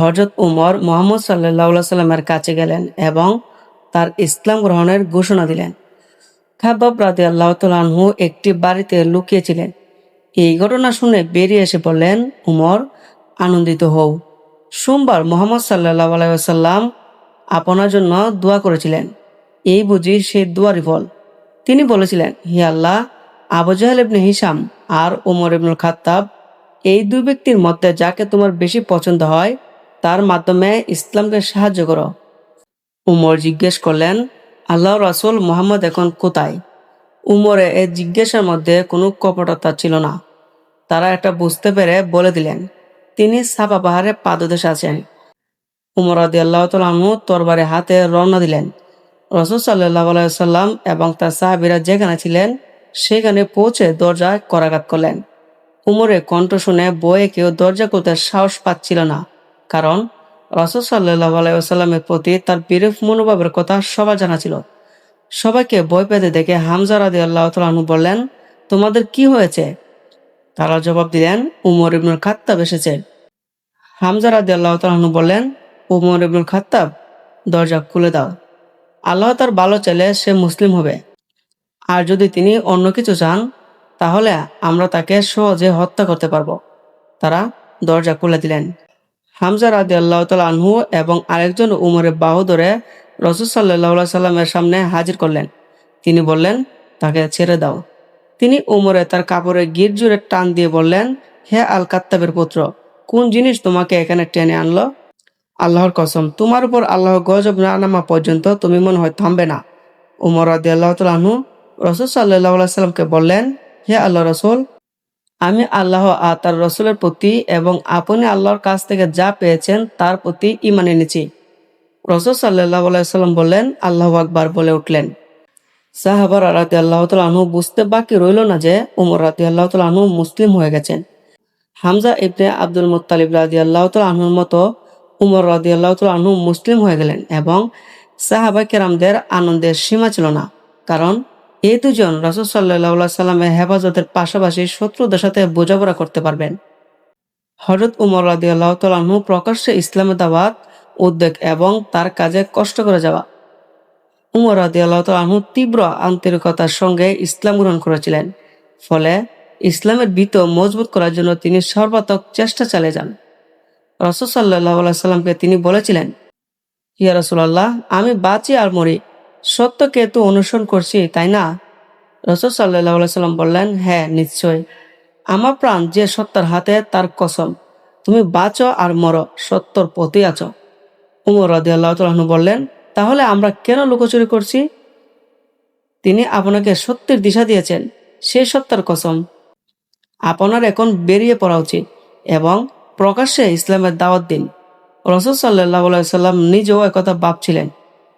হজরত উমর মোহাম্মদ সাল্লাহ সাল্লামের কাছে গেলেন এবং তার ইসলাম গ্রহণের ঘোষণা দিলেন। খাবাব রাতে আল্লাহ তালহু একটি বাড়িতে লুকিয়েছিলেন। এই ঘটনা শুনে বেরিয়ে এসে বললেন, উমর, আনন্দিত হও। সোমবার মোহাম্মদ সাল্লাহ আলাইসাল্লাম আপনার জন্য দোয়া করেছিলেন। এই বুঝি সে দোয়ারই ফল তিনি বলেছিলেন, হি আল্লাহ, আবু জাহেল ইবনে হিসাম আর ওমর ইবনুল খাত্তাব, এই দুই ব্যক্তির মধ্যে যাকে তোমার বেশি পছন্দ হয় তার মাধ্যমে ইসলামকে সাহায্য করো। উমর জিজ্ঞেস করলেন, আল্লাহ রাসুল মোহাম্মদ এখন কোথায়? উমরে এ জিজ্ঞাসার মধ্যে কোনো কপটতা ছিল না। তারা এটা বুঝতে পেরে বলে দিলেন, তিনি সাপা পাহাড়ে পাদদেশে আছেন। উমর আদি আল্লাহ তালু তরবারে হাতে রওনা দিলেন। রসুল সাল্লাহ এবং তার সাহাবিরা যেখানে ছিলেন, সেখানে পৌঁছে দরজায় করাঘাত করলেন। উমরের কণ্ঠ শুনে বয়ে কেউ দরজা করতে সাহস পাচ্ছিল না। কারণ রসদ সাল্লাহ আলাইসাল্লামের প্রতি তার বিরূপ মনোভাবের কথা সবার জানা ছিল। সবাইকে ভয় পেতে দেখে হামজা রাদি আল্লাহ তালু বললেন, তোমাদের কি হয়েছে? তারা জবাব দিলেন, উমর ইবনুল খাত্তাব এসেছে। হামজা রাদি আল্লাহ তালু বললেন, উমর ইবনুল খাত্তাব, দরজা খুলে দাও। আল্লাহ তার ভালো চাইলে সে মুসলিম হবে। আর যদি তিনি অন্য কিছু চান, তাহলে আমরা তাকে সহজে হত্যা করতে পারব। তারা দরজা খুলে দিলেন। হামজা রাদি আল্লাহ আনহু এবং আরেকজন উমরের বাহু ধরে রসুল সাল্লাহ সাল্লামের সামনে হাজির করলেন। তিনি বললেন, তাকে ছেড়ে দাও। তিনি উমরে তার কাপড়ে গির জুড়ে টান দিয়ে বললেন, হে আল কাত্তাবের পুত্র, কোন জিনিস তোমাকে এখানে টেনে আনলো? আল্লাহর কসম, তোমার উপর আল্লাহ গজব না নামা পর্যন্ত তুমি মনে হয় থামবে না। উমর রাদি আল্লাহ তালু রসুল সাল্লাহ সাল্লামকে বললেন, হে আল্লাহ রসুল আমি আল্লাহ আর তার রসুলের প্রতি এবং আপনি আল্লাহর কাছ থেকে যা পেয়েছেন তার প্রতি ইমান এনেছি। রসুল সাল্লাহ সাল্লাম বললেন, আল্লাহ আকবার বলে উঠলেন। সাহাবার রাতে আল্লাহ আনহু বুঝতে বাকি রইল না যে উমর রাতে আল্লাহ আনহু মুসলিম হয়ে গেছেন। হামজা ইবনে আব্দুল মুতালিব রাদি আল্লাহ আনহুর মতো উমর রাদি আল্লাহ আনহু মুসলিম হয়ে গেলেন এবং সাহাবা কেরামদের আনন্দের সীমা ছিল না। কারণ এই দুজন রাসুল সাল্লাহ সাল্লামের হেফাজতের পাশাপাশি শত্রুদের সাথে বোঝাপড়া করতে পারবেন। হজরত উমর রাদি আল্লাহ তালু প্রকাশ্যে ইসলামের দাওয়াত, উদ্বেগ এবং তার কাজে কষ্ট করে যাওয়া। উমর রাদি আল্লাহ তালু তীব্র আন্তরিকতার সঙ্গে ইসলাম গ্রহণ করেছিলেন, ফলে ইসলামের বিত মজবুত করার জন্য তিনি সর্বাত্মক চেষ্টা চালিয়ে যান। রসদ সাল্লাহ সাল্লামকে তিনি বলেছিলেন, ইয়া রসুল্লাহ আমি বাঁচি আর মরি। সত্যকে তো অনুসরণ করছি, তাই না? রসদ সাল্লাহ সাল্লাম বললেন হ্যাঁ নিশ্চয় আমার প্রাণ যে সত্যর হাতে, তার কসম। তুমি বাঁচো আর মরো, সত্যর পথে আছো। উমর রাদি আল্লাহ বললেন, তাহলে আমরা কেন লুকোচুরি করছি? তিনি আপনাকে সত্যের দিশা দিয়েছেন সেই সত্যের কসম। আপনার এখন বেরিয়ে পড়া উচিত এবং প্রকাশ্যে ইসলামের দাওয়াত দিন। রসদ সাল্লাহ সাল্লাম নিজেও একথা ভাবছিলেন।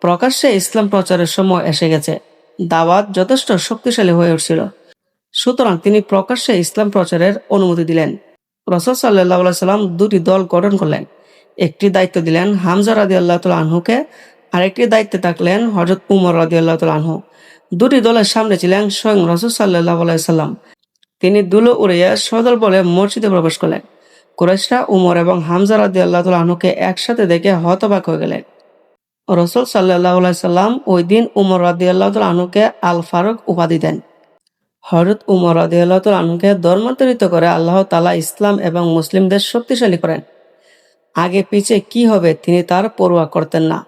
প্রকাশ্যে ইসলাম প্রচারের সময় এসে গেছে। দাওয়াত যথেষ্ট শক্তিশালী হয়ে উঠছিল। সুতরাং তিনি প্রকাশ্যে ইসলাম প্রচারের অনুমতি দিলেন। রসদ সাল্লাহ সাল্লাম দুটি দল গঠন করলেন। একটি দায়িত্ব দিলেন হামজা রাদি আল্লাহ আনহুকে, আরেকটি দায়িত্বে থাকলেন হজরত উমর রাদি আল্লাহ আনহু। দুটি দলের সামনে ছিলেন স্বয়ং রসদ সাল্লাহ সাল্লাম। তিনি দুলো উড়িয়ে সদল বলে মসজিদে প্রবেশ করলেন। কুরেশরা উমর এবং হামজা রাদি আল্লাহ আনহুকে একসাথে দেখে হতবাক হয়ে গেলেন। রসুল সাল্লাহ সাল্লাম ওই দিন উমর রাদিয়াল্লাহ আনুকে আল ফারুক উপাধি দেন। হরত উমর রাদিয়াল্লাহ আনুকে ধর্মান্তরিত করে আল্লাহ তালা ইসলাম এবং মুসলিমদের শক্তিশালী করেন। আগে পিছে কি হবে তিনি তার পড়ুয়া করতেন না,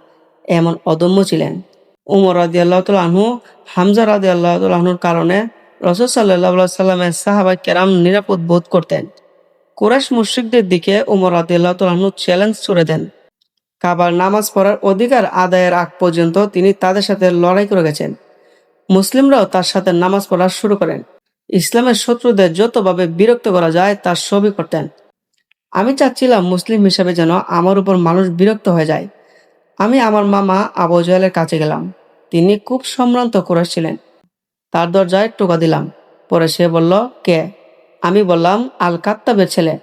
এমন অদম্য ছিলেন। উমর রাদি আল্লাহ আনহু, হামজা রাদি আল্লাহ আহনুর কারণে রসুল সাল্লাহ সাল্লামের সাহাবাই কেরাম নিরাপদ বোধ করতেন। কুরাশ মুশ্রিকদের দিকে উমর রাদি আল্লাহ আহনু চ্যালেঞ্জ ছুড়ে দেন। কাবার নামাজ পড়ার অধিকার আদায়ের আগ পর্যন্ত তিনি তাদের সাথে লড়াই করে গেছেন। মুসলিমরাও তার সাথে নামাজ পড়া শুরু করেন। ইসলামের শত্রুদের যতভাবে বিরক্ত করা যায়, তার সবই করতেন। আমি চাচ্ছিলাম মুসলিম হিসেবে যেন আমার উপর মানুষ বিরক্ত হয়ে যায়। আমি আমার মামা আবু জয়ালের কাছে গেলাম। তিনি খুব সম্ভ্রান্ত করেছিলেন তার দরজায় টোকা দিলাম। পরে সে বলল, কে? আমি বললাম আল কাত্তাবের ছেলে।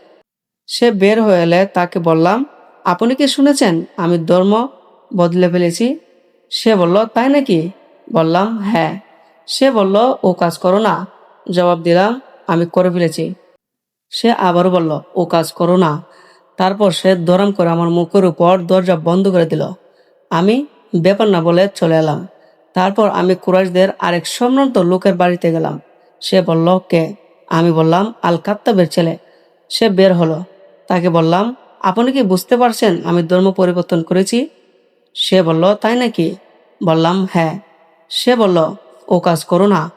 সে বের হয়ে এলে তাকে বললাম আপনি কি শুনেছেন? আমি ধর্ম বদলে ফেলেছি। সে বলল, তাই নাকি? বললাম হ্যাঁ। সে বলল, ও কাজ করো না। জবাব দিলাম, আমি করে ফেলেছি। সে আবারও বলল, ও কাজ করো না। তারপর সে দরম করে আমার মুখের উপর দরজা বন্ধ করে দিল। আমি ব্যাপার না বলে চলে এলাম। তারপর আমি কুরাইশদের আরেক সম্ভ্রান্ত লোকের বাড়িতে গেলাম। সে বলল, কে? আমি বললাম আল কাত্তাবের ছেলে। সে বের হলো। তাকে বললাম আপনি কি বুঝতে পারছেন আমি ধর্ম পরিবর্তন করেছি? সে বলল, তাই নাকি? বললাম হ্যাঁ। সে বলল, ও কাজ করো না।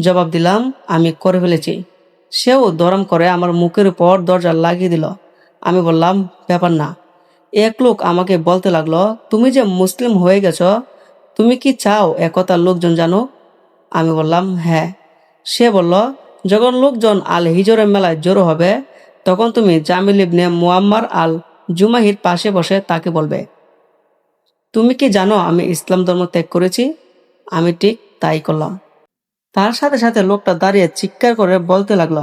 জবাব দিলাম, আমি করে ফেলেছি। সেও দরম করে আমার মুখের উপর দরজা লাগিয়ে দিল। আমি বললাম, ব্যাপার না। এক লোক আমাকে বলতে লাগল, তুমি যে মুসলিম হয়ে গেছ, তুমি কি চাও একথা লোকজন জানো আমি বললাম হ্যাঁ। সে বলল, যখন লোকজন আল হিজরের মেলায় জড়ো হবে তখন তুমি জামিল ইবনে মুয়াম্মার আল জুমাহির পাশে বসে তাকে বলবে, তুমি কি জানো আমি ইসলাম ধর্ম ত্যাগ করেছি? আমি ঠিক তাই করলাম। তার সাথে সাথে লোকটা দাঁড়িয়ে চিৎকার করে বলতে লাগল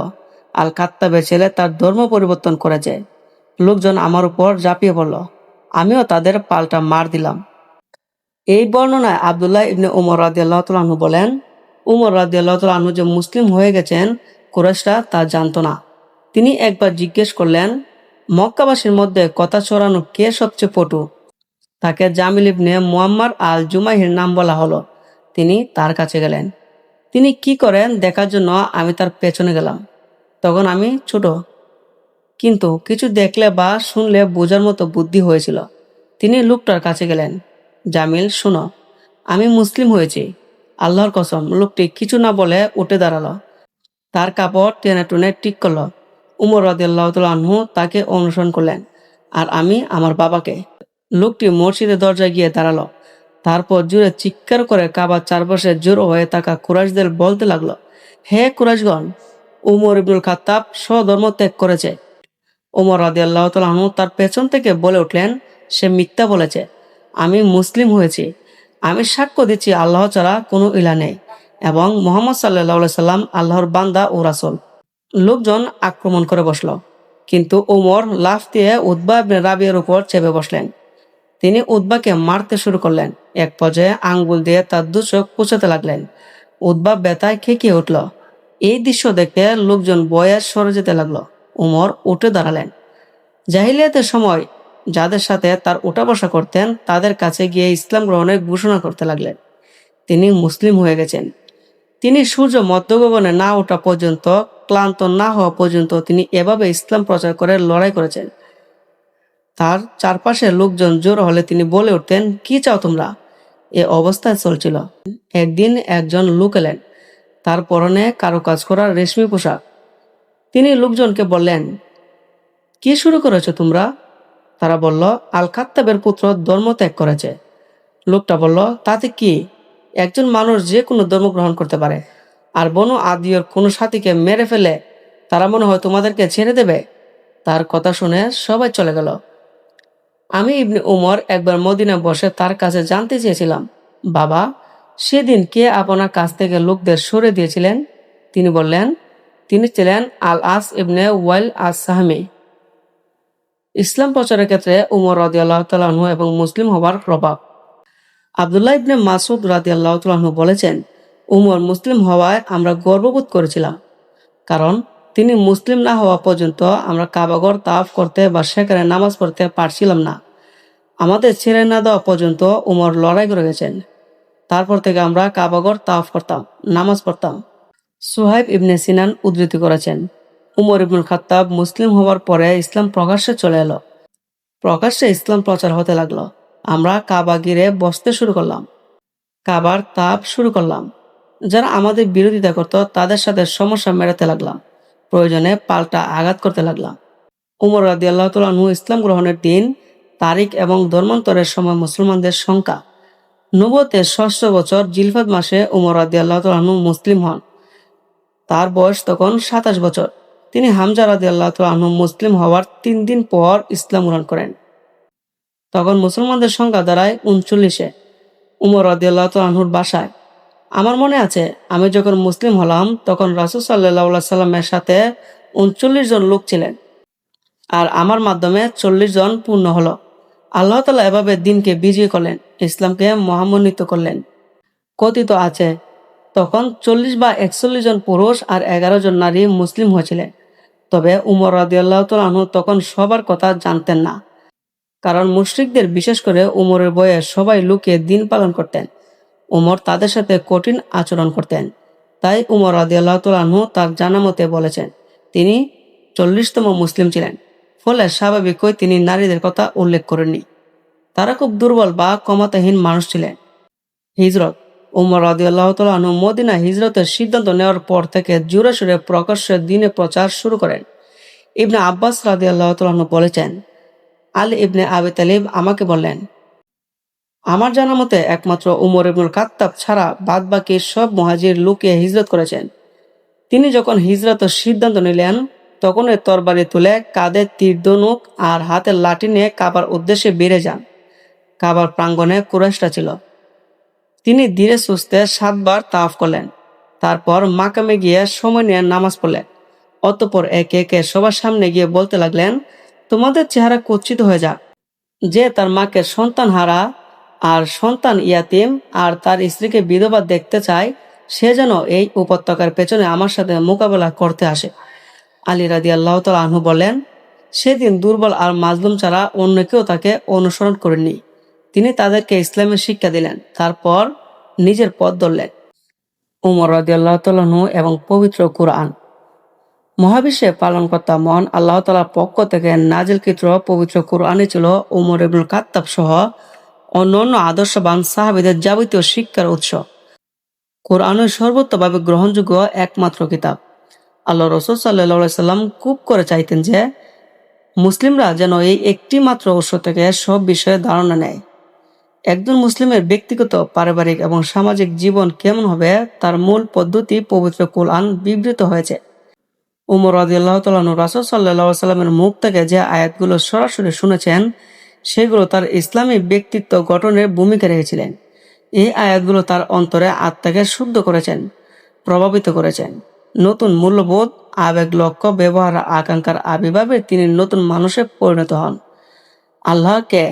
আল কাত্তাবের ছেলে তার ধর্ম পরিবর্তন করেছে। লোকজন আমার উপর ঝাঁপিয়ে পড়ল। আমিও তাদের পাল্টা মার দিলাম। এই বর্ণনায় আবদুল্লাহ ইবনে উমর রাদিয়াল্লাহু তাআলা বলেন, উমর রাদিয়াল্লাহু তাআলা যে মুসলিম হয়ে গেছেন, কুরাইশরা তা জানত না। তিনি একবার জিজ্ঞেস করলেন, মক্কাবাসীর মধ্যে কথা ছড়ানো কে সবচেয়ে পটু? তাকে জামিল ইবনে মুয়াম্মার আল জুমাহির নাম বলা হলো। তিনি তার কাছে গেলেন। তিনি কি করেন দেখার জন্য আমি তার পেছনে গেলাম। তখন আমি ছোট। কিন্তু কিছু দেখলে বা শুনলে বোঝার মতো বুদ্ধি হয়েছিল। তিনি লোকটার কাছে গেলেন। জামিল, শুনো, আমি মুসলিম হয়েছি। আল্লাহর কসম, লোকটি কিছু না বলে উঠে দাঁড়াল। তার কাপড় টেনে টুনে ঠিক করল। উমর রাদিয়াল্লাহু আনহু তাকে অনুসরণ করলেন। আর আমি আমার বাবাকে। লোকটি মসজিদের দরজায় গিয়ে দাঁড়াল। তারপর জুড়ে চিৎকার করে কাবার চারপাশে জোর হয়ে থাকা কুরাইশদের বলতে লাগল, হে কুরাইশগণ, উমর ইবনুল খাত্তাব স্বধর্ম ত্যাগ করেছে। উমর রাদি আল্লাহ তালু তার পেছন থেকে বলে উঠলেন, সে মিথ্যা বলেছে। আমি মুসলিম হয়েছি। আমি সাক্ষ্য দিচ্ছি আল্লাহ ছাড়া কোনো ইলা নেই এবং মোহাম্মদ সাল্লাহ সাল্লাম আল্লাহর বান্দা ও রাসল। লোকজন আক্রমণ করে বসল। কিন্তু ওমর লাফ দিয়ে উদ্বা রাবিয়ার উপর চেপে বসলেন। তিনি উদ্বাকে মারতে শুরু করলেন। এক পর্যায়ে আঙ্গুল দিয়ে তার দু চোখ কুচাতে লাগলেন। উদ্বা বেতায় খেকিয়ে উঠল। এই দৃশ্য দেখে লোকজন বয়ার সরে যেতে লাগল। উমর উঠে দাঁড়ালেন। জাহিলিয়াতের সময় যাদের সাথে তার উঠা বসা করতেন, তাদের কাছে গিয়ে ইসলাম গ্রহণের ঘোষণা করতে লাগলেন। তিনি মুসলিম হয়ে গেছেন। তিনি সূর্য মধ্যগগনে না ওঠা পর্যন্ত ক্লান্ত না হওয়া পর্যন্ত তিনি এভাবে ইসলাম প্রচার করে লড়াই করেছেন। তার চারপাশের লোকজন জোর হলে তিনি বলে উঠতেন, কি চাও তোমরা? এ অবস্থায় চলছিল। একদিন একজন লোক এলেন। তার পরনে কারও কাজ করার রেশমি পোশাক। তিনি লোকজনকে বললেন, কি শুরু করেছ তোমরা? তারা বলল আল খাত্তাবের পুত্র ধর্ম ত্যাগ করেছে। লোকটা বলল, তাতে কি? একজন মানুষ যে কোনো ধর্ম গ্রহণ করতে পারে। আর বনু আদিয়র কোনো সাথীকে মেরে ফেলে, তারা মনে হয় তোমাদেরকে ছেড়ে দেবে। তার কথা শুনে সবাই চলে গেল। আমি ইবনে উমর একবার মদিনা বসে তার কাছে জানতে চেয়েছিলাম, বাবা, সেদিন কে আপনার কাছ থেকে লোকদের সরে দিয়েছিলেন? তিনি বললেন, তিনি ছিলেন আল আস ইবনে ওয়াইল আস সাহমি ইসলাম প্রচারের ক্ষেত্রে উমর রাদি আল্লাহ তালাহু এবং মুসলিম হওয়ার প্রভাব। আবদুল্লাহ ইবনে মাসুদ রাদি আল্লাহ তালাহু বলেছেন উমর মুসলিম হওয়ায় আমরা গর্ববোধ করেছিলাম। কারণ তিনি মুসলিম না হওয়া পর্যন্ত আমরা কাবাগর তাফ করতে বা সেখানে নামাজ পড়তে পারছিলাম না। আমাদের ছেড়ে না দেওয়া পর্যন্ত উমর লড়াই করে গেছেন। তারপর থেকে আমরা কাবাগর তাফ করতাম, নামাজ পড়তাম। সোহাইব ইবনে সিনান উদ্ধৃতি করেছেন, উমর ইবনুল খাত্তাব মুসলিম হওয়ার পরে ইসলাম প্রকাশ্যে চলে এলো। প্রকাশ্যে ইসলাম প্রচার হতে লাগল। আমরা কাবা গিরে বসতে শুরু করলাম। কাবার তাপ শুরু করলাম। যারা আমাদের বিরোধিতা করত, তাদের সাথে সমস্যা মেটাতে লাগলাম। প্রয়োজনে পাল্টা আঘাত করতে লাগলাম। উমর রাদি আল্লাহ তালু ইসলাম গ্রহণের দিন, তারিখ এবং ধর্মান্তরের সময় মুসলমানদের সংখ্যা। নবতের ষষ্ঠ বছর জিলফাত মাসে উমর রাদি আল্লাহ তালু মুসলিম হন। তার বয়স তখন সাতাশ বছর। তিনি হামজা রাদি আল্লাহ তালু মুসলিম হওয়ার তিন দিন পর ইসলাম গ্রহণ করেন। তখন মুসলমানদের সংখ্যা দাঁড়ায় উনচল্লিশে। উমর রাদি আল্লাহ তালুর বাসায় আমার মনে আছে, আমি যখন মুসলিম হলাম, তখন রাসুল সাল্লাহ সাল্লামের সাথে উনচল্লিশ জন লোক ছিলেন। আর আমার মাধ্যমে চল্লিশ জন পূর্ণ হলো। আল্লাহ তালা এভাবে দিনকে বিজয়ী করলেন, ইসলামকে মহামন্বিত করলেন। কথিত আছে, তখন চল্লিশ বা একচল্লিশ জন পুরুষ আর এগারো জন নারী মুসলিম হয়েছিলেন। তবে উমর রাদিয়াল্লাহ তালু তখন সবার কথা জানতেন না। কারণ মুশরিকদের বিশেষ করে উমরের বয়ে সবাই লুকিয়ে দিন পালন করতেন। উমর তাদের সাথে কঠিন আচরণ করতেন। তাই উমর রাদিয়াল্লাহ তালু তার জানা মতে বলেছেন, তিনি চল্লিশতম মুসলিম ছিলেন। ফলে স্বাভাবিকই তিনি নারীদের কথা উল্লেখ করেননি। তারা খুব দুর্বল বা ক্ষমতাহীন মানুষ ছিলেন। হিজরত, উমর রাদিয়াল্লাহ তালু মদিনা হিজরতের সিদ্ধান্ত নেওয়ার পর থেকে জোরে সোরে প্রকাশ্যে দিনে প্রচার শুরু করেন। ইবনে আব্বাস রাদিয়াল্লাহ তালু বলেছেন, আলী ইবনে আবি তালিব আমাকে বললেন আমার জানা মতে একমাত্র উমর ইবনুল কাত্তাব ছাড়া বাদ বাকি সব মহাজির লুকিয়ে হিজরত করেছেন। তিনি যখন হিজরতের সিদ্ধান্ত নিলেন, তখন তরবারি তুলে কাঁধে তীর ধনুক আর হাতে লাঠি নিয়ে কাবার উদ্দেশ্যে বেড়ে যান। কাবার প্রাঙ্গণে কুরাইশরা ছিল। তিনি ধীরে সুস্থে সাতবার তাফ করলেন। তারপর মাকামে গিয়ে সময় নিয়ে নামাজ পড়লেন। অতপর একে একে সবার সামনে গিয়ে বলতে লাগলেন, তোমাদের চেহারা কুচ্ছিত হয়ে যাক। যে তার মাকে সন্তান হারা আর সন্তান ইয়াতিম আর তার স্ত্রীকে বিধবা দেখতে চায়, সে যেন এই উপত্যকার পেছনে আমার সাথে মোকাবেলা করতে আসে। আলী রাদি আল্লাহ আনহু বলেন, সেদিন দুর্বল আর মাজলুম ছাড়া অন্য কেউ তাকে অনুসরণ করেননি। তিনি তাদেরকে ইসলামের শিক্ষা দিলেন, তারপর নিজের পথ ধরলেন। উমর রাদি আল্লাহ তালু এবং পবিত্র কুরআন। মহাবিশ্বে পালনকর্তা মন আল্লাহ তালার পক্ষ থেকে নাজিলকৃত পবিত্র কুরআনে ছিল উমর ইবনুল কাত্তাব সহ অন্যান্য আদর্শবান সাহাবিদের যাবতীয় শিক্ষার উৎস। কোরআনের সর্বোত্তভাবে গ্রহণযোগ্য একমাত্র কিতাব। আল্লাহ রসুল সাল্লাহ সাল্লাম খুব করে চাইতেন যে, মুসলিমরা যেন এই একটি মাত্র উৎস থেকে সব বিষয়ে ধারণা নেয়। একজন মুসলিমের ব্যক্তিগত, পারিবারিক এবং সামাজিক জীবন কেমন হবে তার মূল পদ্ধতি পবিত্র কোরআন বিবৃত হয়েছে। উমর রাজিয়াল্লাহ তালু রাসুল সাল্লাহ সাল্লামের মুখ থেকে যে আয়াতগুলো সরাসরি শুনেছেন সেগুলো তার ইসলামী ব্যক্তিত্ব গঠনের ভূমিকা রেখেছিলেন। এই আয়াতগুলো তার অন্তরে আত্মাকে শুদ্ধ করেছেন, প্রভাবিত করেছেন। নতুন মূল্যবোধ, আবেগ লক্ষ্য, ব্যবহার, আকাঙ্ক্ষার আবির্ভাবে তিনি নতুন মানুষে পরিণত হন। আল্লাহকে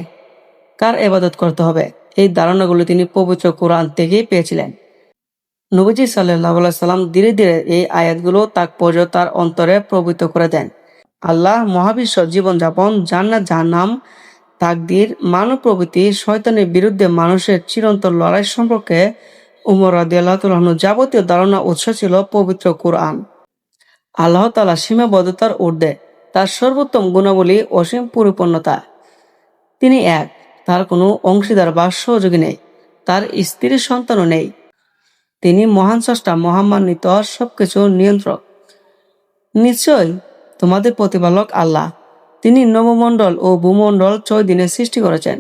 কার এবাদত করতে হবে? এই ধারণাগুলো তিনি পবিত্র কোরআন থেকেই পেয়েছিলেন। নবীজি সাল্লাহ সাল্লাম ধীরে ধীরে এই আয়াতগুলো তাৎপর্য তার অন্তরে প্রবৃত করে দেন। আল্লাহ মহাবিশ্ব জীবনযাপন, জান্নাত, জাহান্নাম তাকদির মানব প্রভৃতি শয়তানের বিরুদ্ধে মানুষের চিরন্তর লড়াই সম্পর্কে উমর রাদিয়াল্লাহ যাবতীয় ধারণা উৎস ছিল পবিত্র কোরআন। আল্লাহ তালা সীমাবদ্ধতার ঊর্ধ্বে তার সর্বোত্তম গুণাবলী অসীম পরিপূর্ণতা। তিনি এক, তার কোনো অংশীদার বা সহযোগী নেই, তার স্ত্রীর সন্তানও নেই। তিনি মহান স্রষ্টা, মহামান্বিত, সবকিছু নিয়ন্ত্রক। নিশ্চয় তোমাদের প্রতিপালক আল্লাহ। তিনি নবমণ্ডল ও ভূমণ্ডল ছয় দিনে সৃষ্টি করেছেন,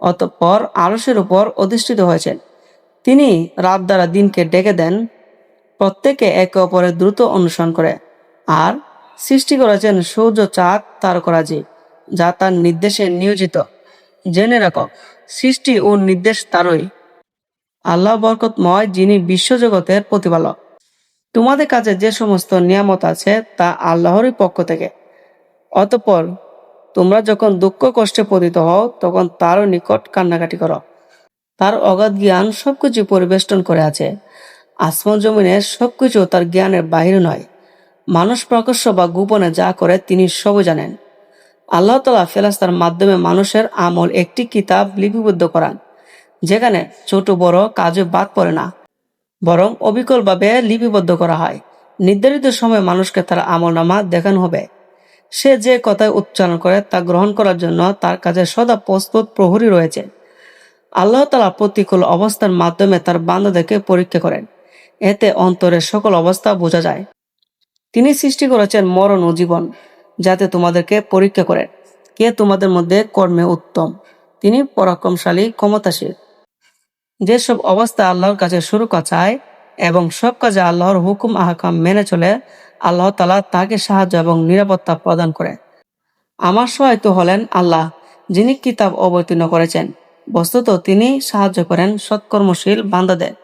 অতঃপর আরসের উপর অধিষ্ঠিত হয়েছেন। তিনি রাত দ্বারা দিনকে ডেকে দেন, প্রত্যেকে একে অপরের দ্রুত অনুসরণ করে, আর সৃষ্টি করেছেন সূর্য চাঁদ তারকরাজি, যা তার নির্দেশে নিয়োজিত। জেনে রাখো, সৃষ্টি ও নির্দেশ তারই। আল্লাহ বরকতময়, যিনি বিশ্বজগতের প্রতিপালক। তোমাদের কাছে যে সমস্ত নিয়ামত আছে, তা আল্লাহরই পক্ষ থেকে। অতপর তোমরা যখন দুঃখ কষ্টে পতিত হও, তখন তারও নিকট কান্নাকাটি করো। তার অগাধ জ্ঞান সবকিছু পরিবেষ্টন করে আছে। আসমান জমিনে সবকিছু তার জ্ঞানের বাহির নয়। মানুষ প্রকাশ্য বা গোপনে যা করে, তিনি সবই জানেন। আল্লাহ তালা ফেরাস্তার মাধ্যমে মানুষের আমল একটি কিতাব লিপিবদ্ধ করান, যেখানে ছোট, বড় কাজে বাদ পড়ে না। বরং অবিকলভাবে লিপিবদ্ধ করা হয়। নির্ধারিত সময় মানুষকে তার আমল নামা দেখানো হবে। সে যে কথায় উচ্চারণ করে তা গ্রহণ করার জন্য তার কাছে সদা প্রস্তুত প্রহরী রয়েছে। আল্লাহ তালা প্রতিকূল অবস্থার মাধ্যমে তার বান্দাদেরকে পরীক্ষা করেন। এতে অন্তরের সকল অবস্থা বোঝা যায়। তিনি সৃষ্টি করেছেন মরণ ও জীবন, যাতে তোমাদেরকে পরীক্ষা করেন। কে তোমাদের মধ্যে কর্মে উত্তম, তিনি পরাক্রমশালী, ক্ষমতাশীল। যেসব অবস্থা আল্লাহর কাছে শুরু চায় এবং সব কাজে আল্লাহর হুকুম আহকাম মেনে চলে আল্লাহ তালা তাকে সাহায্য এবং নিরাপত্তা প্রদান করে। আমার সহায়ত হলেন আল্লাহ, যিনি কিতাব অবতীর্ণ করেছেন। বস্তুত তিনি সাহায্য করেন সৎকর্মশীল বান্দাদের।